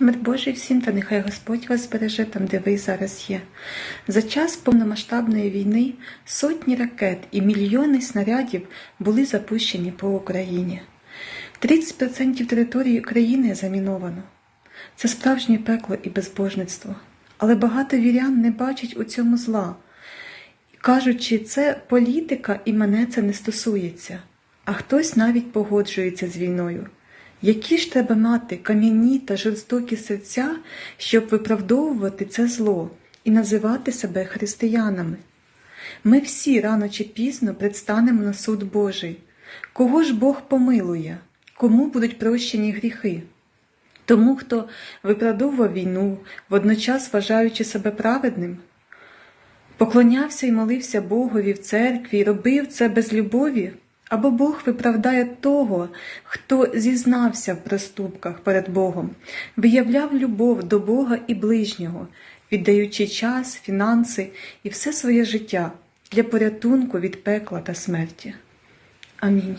Мир Божий всім, та нехай Господь вас збереже там, де ви зараз є. За час повномасштабної війни сотні ракет і мільйони снарядів були запущені по Україні. 30% території України заміновано. Це справжнє пекло і безбожництво. Але багато вірян не бачать у цьому зла, кажучи, це політика і мене це не стосується. А хтось навіть погоджується з війною. Які ж треба мати кам'яні та жорстокі серця, щоб виправдовувати це зло і називати себе християнами? Ми всі рано чи пізно предстанемо на суд Божий. Кого ж Бог помилує? Кому будуть прощені гріхи? Тому, хто виправдовував війну, водночас вважаючи себе праведним, поклонявся і молився Богові в церкві робив це без любові, або Бог виправдає того, хто зізнався в проступках перед Богом, виявляв любов до Бога і ближнього, віддаючи час, фінанси і все своє життя для порятунку від пекла та смерті. Амінь.